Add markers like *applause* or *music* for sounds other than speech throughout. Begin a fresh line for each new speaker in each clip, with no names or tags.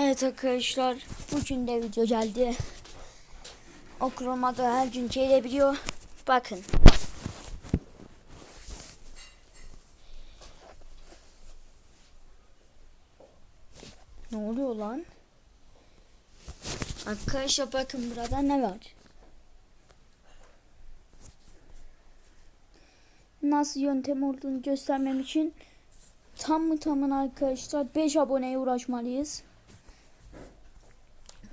Evet arkadaşlar bugün de video geldi. Okuluma da her gün gelebiliyor. Bakın. Ne oluyor lan? Arkadaşlar bakın burada ne var? Nasıl yöntem olduğunu göstermem için tam mı tamına arkadaşlar 5 aboneye uğraşmalıyız.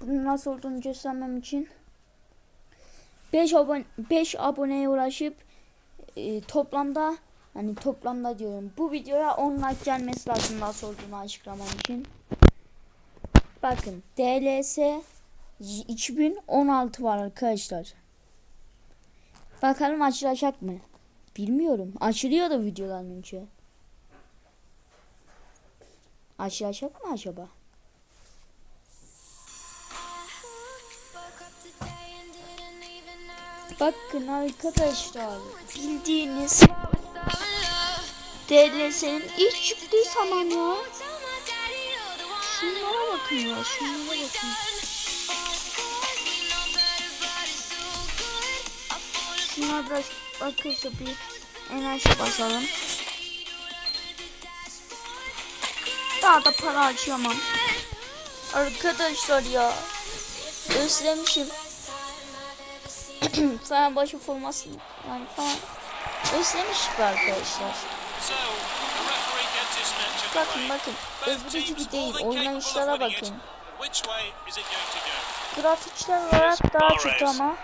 Bunun nasıl olduğunu göstermem için 5 abone 5 aboneye uğraşıp e, toplamda hani toplamda diyorum bu videoya 10 like gelmesi lazım nasıl olduğunu açıklamam için. Bakın DLS 2016 var arkadaşlar. Bakalım açılacak mı? Bilmiyorum. Açılıyor da videodan önce. Açılacak mı acaba? Bakın arkadaşlar bildiğiniz DLS'nin ilk çıktığı zaman ya. Şunlara bakın ya şunlara bakın. Şunlara biraz arkadaşlar bir enerji basalım. Daha da para harcayamam. Arkadaşlar ya. Özlemişim. *clears throat* Fenerbahçe forması yani falan özlemişim arkadaşlar. Bakın bakın öbürü gibi değil
it.
bakın. Grafikçiler olarak daha kötü ama.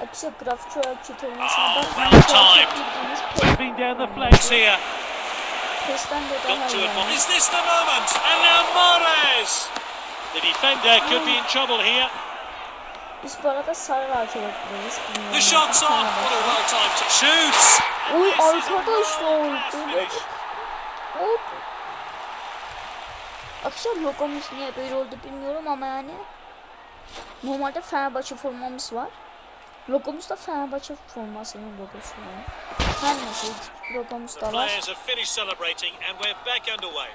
Arkadaşlar grafikçi olarak kötü olmasına bakmayın.
Moving down the flanks here.
Got to. Is this the moment? Mahrez!
The defender could be in trouble here.
Biz bu arada sarı rakip bekliyoruz.
The shot's on. What a well timed to shoots.
Uy arkadaşlar.
finish.
Hop. Akşam logomuz niye böyle oldu bilmiyorum ama yani normalde Fenerbahçe formamız var. Logomuz da Fenerbahçe formasının logosu yani. Her neyse logomuz da var.
players have finished celebrating and we're back underway.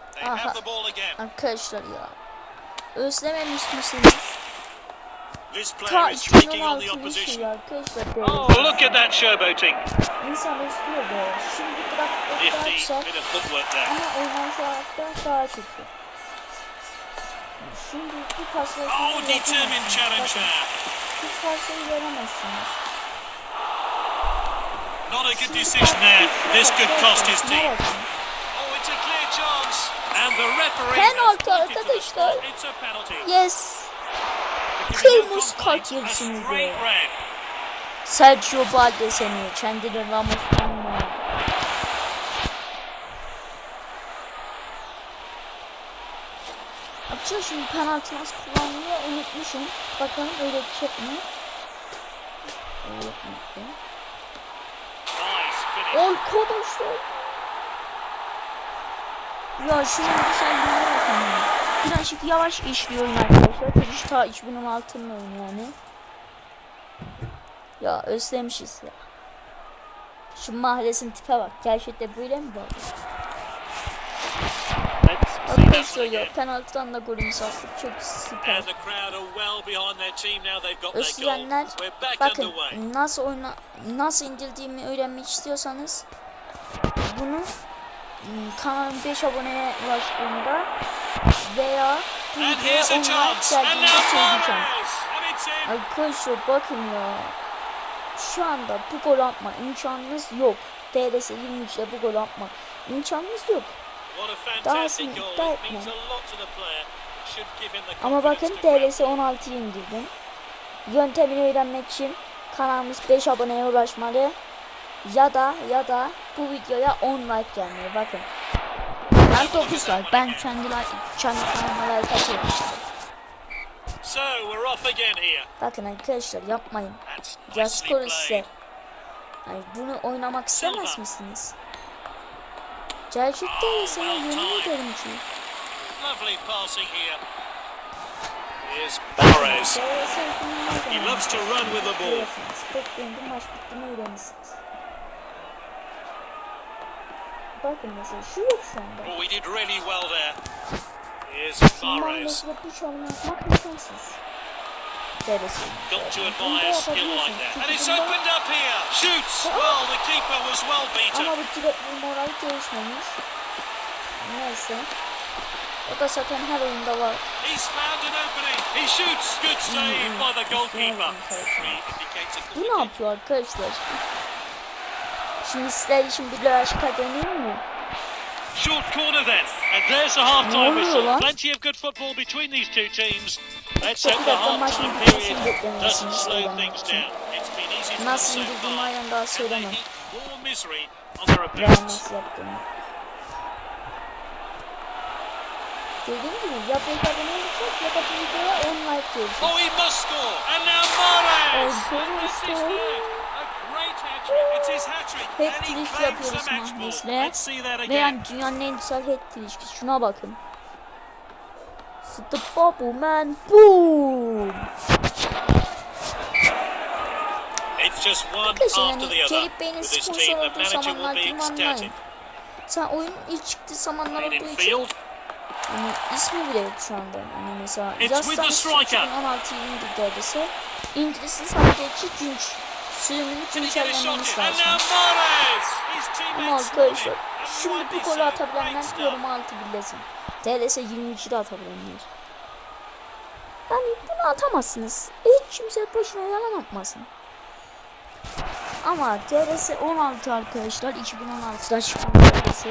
They
Aha.
have the ball again.
Arkadaşlar ya. Özlememiş misiniz?
This
Ta
player is taking on the
2016'ın şeyi
opposition.
arkadaşlar
Oh,
böyle.
look at that showboating.
İnsan özlüyor böyle. Şimdi grafikler. Ama olarak da daha kötü. Şimdi bu pasları
Oh, determined challenge there.
Bu pasları veremezsiniz.
Not a good decision there. This could cost his team. Oh, it's a clear chance.
Penaltı arkadaşlar. Yes. Kırmızı kart
straight
be. Sergio Valde seni. Kendini Ramos'tan Arkadaşlar şimdi penaltı nasıl kullanılıyor unutmuşum. Bakalım öğretecek mi? Öğretmekte.
Finish.
Arkadaşlar. Ya şunun güzelliğine bakın ya. Birazcık yavaş işliyor oyun arkadaşlar. Çünkü ta 2016'nın oyunu yani. Ya özlemişiz ya. Şu mahallesin tipe bak. Gerçekten böyle mi
that
Arkadaşlar ya penaltıdan da golümüz attık. Çok süper. Özleyenler bakın nasıl oyna nasıl indirdiğimi öğrenmek istiyorsanız bunu ım, kanalım 5 aboneye ulaştığında veya videoya
here's a
online
chance. And
geldiğinde söyleyeceğim. Arkadaşlar bakın ya. Şu anda bu gol atma imkanınız yok. DRS 23'te bu gol atma imkanınız yok. Daha
goal.
iddia
It means a
etme.
lot to the player. Should give him the
Ama bakın DRS 16'yı indirdim. Yöntemini öğrenmek için kanalımız 5 aboneye ulaşmalı. Ya da ya da bu videoya 10 like gelmeli. Bakın. Ben 9 like. Ben kendi like, kendi kanalıma like atıyorum.
So we're off again here.
Bakın arkadaşlar yapmayın.
Nicely
koru size. Yani bunu oynamak istemez misiniz? Gerçekten
Oh,
sana yemin ederim ki.
Lovely passing here. Here's.
DRS
He loves to run with the ball.
Bekleyin bu maç bittiğini öğrenirsiniz. Bakın mesela şu yok şu anda.
Oh, he did really well there. Here's Mahrez.
şovunu yapmak imkansız. Serisi.
Got to admire skill like that. And it's opened up here. Shoots. Well, the keeper was well beaten.
Ama bu bu moral gelişmemiş. Neyse. O da zaten her oyunda var.
He's found an opening. He shoots. Good save by the goalkeeper.
Bu ne yapıyor arkadaşlar? Şimdi sizler için bir aşka deneyim mi?
Short corner then. And there's the half-time whistle. Plenty of good football between these two teams. Let's hope the half-time period doesn't slow things down. It's been easy for them so far. And they heap more misery on their opponents.
Dediğim gibi ya pek abone olacak ya da bu videoya 10 like gelecek.
Oh, he must score. And now Mahrez.
Oh,
claims
yapıyoruz
that
Ve yani dünyanın en güzel hat trick'i. Şuna bakın. The bubble man boom.
It's just one
Arkadaşlar
after the
yani
With this
sponsor
team, the
olduğu
manager will
zamanlar gibi anlayın. Sen oyun ilk çıktığı zamanlar olduğu
in
için yani ismi bile yok şu anda. Yani mesela Just Dance
striker.
2016'yı indir dese İngiliz'in sadece günç sürümünü
Can he get a shot
güncellememiz
in? And
lazım. Ama arkadaşlar şimdi bu golü atabilenler yorum altı birlesin. TLS 23'de atabilenler. Yani bunu atamazsınız. Hiç kimse boşuna yalan atmasın. Ama TRS 16 arkadaşlar 2016'da çıkan TRS.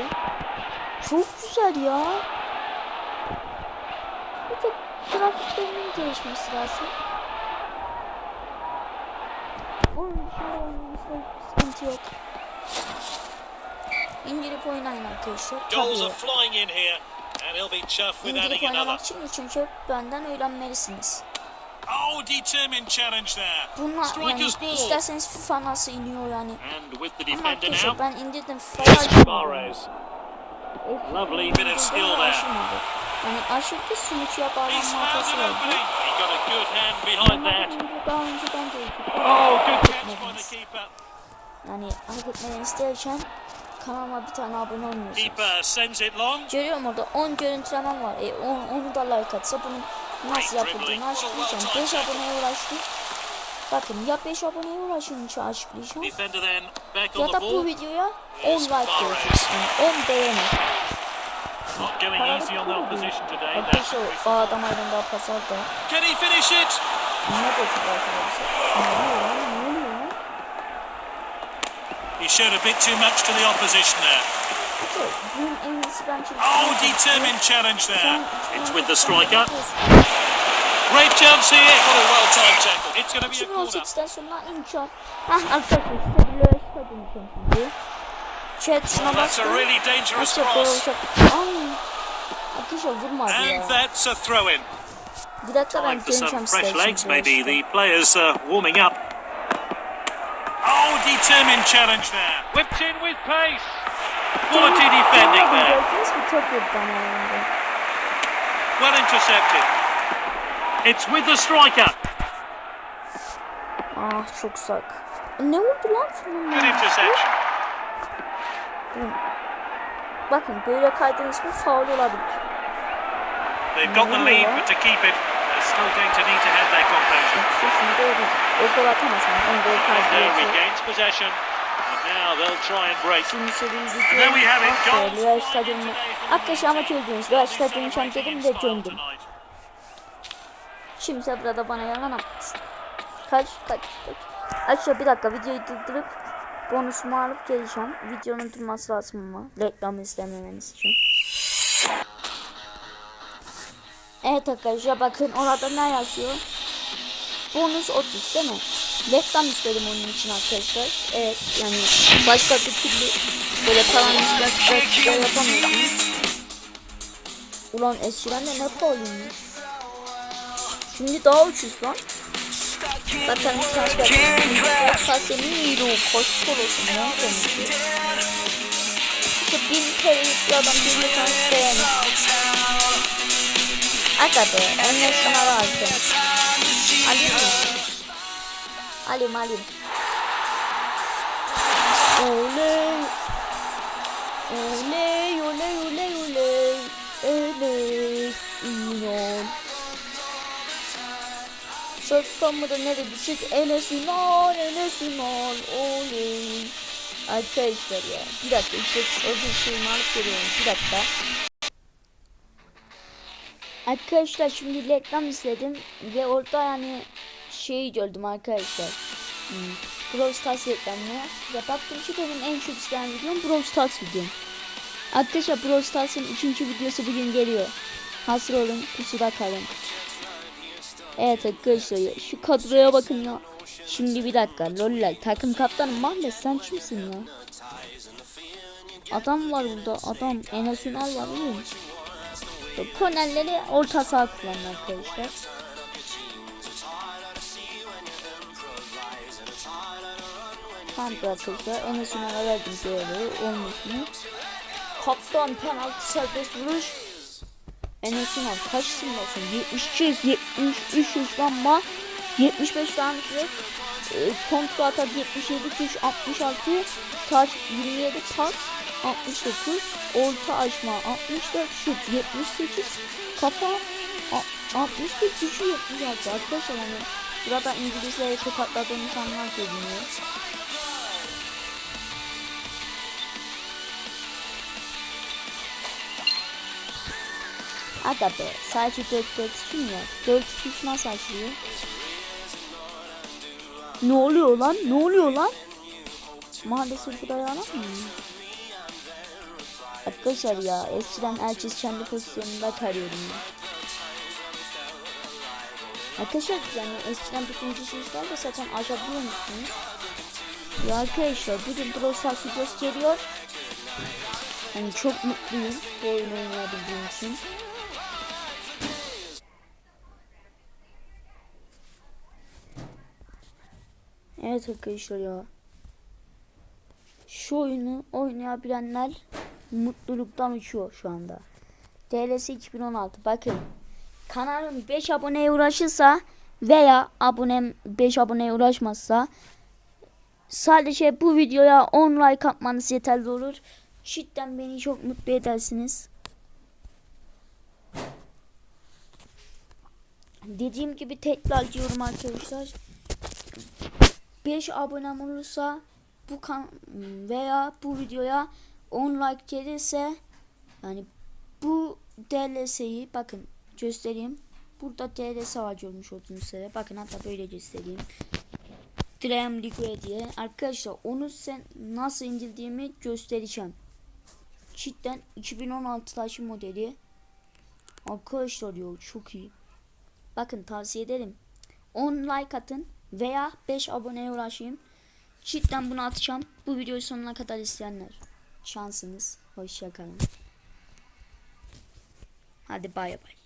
Çok güzel ya. Bir tek grafiklerinin gelişmesi lazım. Dışında oynamasında sıkıntı yok. İndirip oynayın arkadaşlar.
Goals
Tabii.
are flying in here. And he'll be chuffed with
İndirip oynamak için önce benden öğrenmelisiniz.
Oh, determined challenge there.
Bunlar yani isterseniz FIFA nasıl iniyor yani.
And with the
Ama
defender
arkadaşlar ben indirdim FIFA'yı.
Lovely bit of skill there.
Yani aşırı sümüküye
He's
bağlanma hatası
an good hand behind that.
daha önceden de
Oh, good catch by the keeper.
Yani hareket etmeden isterken kanalıma bir tane abone olmuyorsunuz. Görüyorum orada 10 görüntülemem var. E, on, onu da like atsa bunun nasıl yapıldığını açıklayacağım. 5 aboneye ulaştım. Bakın ya 5 aboneye ulaşınca açıklayacağım. Ya da bu videoya 10 like gelecek. Yani 10 beğeni.
Not going easy on the opposition today. That's
Arkadaşlar o adam aynen daha pas aldı.
Can he finish it?
Ne dedi arkadaşlar? Ne oluyor lan? Ne oluyor lan?
He showed a bit too much to the opposition there.
Peki bunun en iyisi bence...
Oh, determined challenge there. It's with the striker. Great chance here. What a well-timed tackle. It's going to be a corner.
Chat şuna
That's a really dangerous cross.
olacak. Ay. Arkadaşlar vurmadı
And that's a throw-in.
Bir dakika ben
for some fresh legs. Maybe the players are warming up. Oh, determined challenge there. Whipped in with pace. Quality defending there.
Gördünüz mü top yok bana yanında.
Well intercepted. It's with the striker.
Ah çok sak. Ne oldu lan
Good interception.
Bakın böyle kaydınız mı faul olabilir.
They've got the lead, but to keep it, they're still going to need to have their composure.
Şimdi. O gol atamaz ama on gol.
And now they'll try and break.
Şimdi sevinci
And there we have it. Goals
Real
flying
Stadyum'u. Arkadaşlar ama
team.
gördünüz. Real Stadyum'u de
style
döndüm. Şimdi burada bana yalan atmasın. Kaç kaç kaç. Arkadaşlar bir dakika videoyu durdurup bonusumu alıp geleceğim. Videonun durması lazım ama reklam istememeniz için. Evet arkadaşlar bakın orada ne yazıyor? Bonus 30 değil mi? Reklam istedim onun için arkadaşlar. Evet yani başka bir türlü böyle kalan işler yapamıyorsunuz. Ulan eskiden de ne pahalıymış. Şimdi daha ucuz lan. Zaten transfer Casemiro koş olsun lan seninki. İşte bin bir adam bir transfer yani. Aga be Enes Sınar'ı alacağım. Alayım mı? Alayım alayım. Oley. Çökten mı da nereye düşecek? Enes Ünal, Enes Ünal. Oley. Arkadaşlar ya. Bir dakika işte özür şeyimi alıp geliyorum. Bir dakika. Arkadaşlar şimdi reklam izledim ve orada yani şeyi gördüm arkadaşlar. Hmm. Brawl Stars reklamını ve baktım ki benim en çok izlenen videom Brawl Stars videom. Arkadaşlar Brawl Stars'ın ikinci videosu bugün geliyor. Hazır olun pusuda kalın. Evet arkadaşlar ya, şu kadroya bakın ya. Şimdi bir dakika loller takım kaptanı Mahlet sen kimsin ya? Adam var burada adam Enes Ünal var oğlum. Kornerleri orta saha kullanın arkadaşlar. Tamam arkadaşlar Enes Ünal'a verdim böyle olmuş mu? Kaptan penaltı serbest vuruş. Enes Ünal kaç simülasyon? 72 73 hızlanma 75 vermişler. E, kontra atak 77 kuş 66 taç 27 pas 69 orta açma 64 şut 78 kafa a- 61 kişi 76 arkadaşlar hani burada İngilizlere tokatladığımız anlar görünüyor. Aga be sadece 4 4 kim ya? 4 2 nasıl açılıyor? Ne oluyor lan? Ne oluyor lan? Maalesef bu dayanak mı? Arkadaşlar ya eskiden herkes kendi pozisyonunda karıyordum ya. Arkadaşlar yani eskiden bütün kişiler de zaten açabiliyor musunuz? Ya arkadaşlar bugün Brawl Stars videosu geliyor. Çok mutluyum bu oyunu oynayabildiğim için. Evet arkadaşlar ya. Şu oyunu oynayabilenler mutluluktan uçuyor şu anda. TLS 2016 bakın. Kanalım 5 aboneye ulaşırsa veya abonem 5 aboneye ulaşmazsa sadece bu videoya 10 like atmanız yeterli olur. Cidden beni çok mutlu edersiniz. Dediğim gibi tekrar diyorum arkadaşlar. 5 abonem olursa bu kan veya bu videoya 10 like gelirse yani bu DLS'yi bakın göstereyim. Burada DLS var görmüş olduğunuz üzere. Bakın hatta böyle göstereyim. Dream Liquid diye. Arkadaşlar onu sen nasıl indirdiğimi göstereceğim. Cidden 2016 taşı modeli. Arkadaşlar ya çok iyi. Bakın tavsiye ederim. 10 like atın veya 5 aboneye ulaşayım. Cidden bunu atacağım. Bu videoyu sonuna kadar izleyenler. Şansınız. Hoşçakalın. Hadi bay bay.